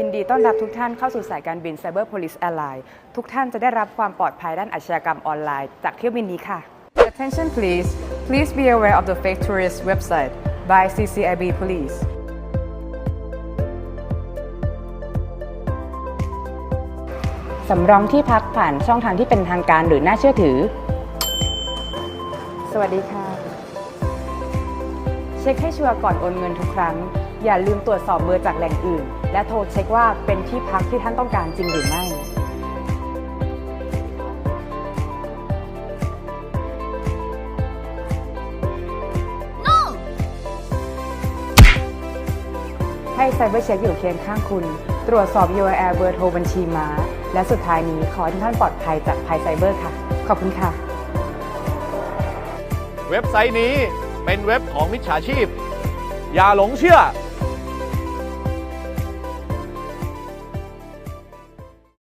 ยินดีต้อนรับทุกท่านเข้าสู่สายการบิน Cyber Police Airline ทุกท่านจะได้รับความปลอดภัยด้านอาชญากรรมออนไลน์จากเที่ยวบินนี้ค่ะ Attention please please be aware of the fake tourist website by CCIB Police สำรองที่พักผ่านช่องทางที่เป็นทางการหรือน่าเชื่อถือ สวัสดีค่ะ เช็คให้ชัวร์ก่อนโอนเงินทุกครั้ง อย่าลืมตรวจสอบเบอร์จากแหล่งอื่น และโทรเช็คว่าเป็นที่พักที่ท่านต้องการจริงหรือไม่ให้ไซเบอร์เช็คอยู่เคียงข้างคุณ ตรวจสอบ URL เบอร์โทรบัญชีม้า และสุดท้ายนี้ขอให้ทุกท่านปลอดภัยจากภัยไซเบอร์ค่ะ ขอบคุณค่ะ เว็บไซต์นี้เป็นเว็บของมิจฉาชีพ อย่าหลงเชื่อ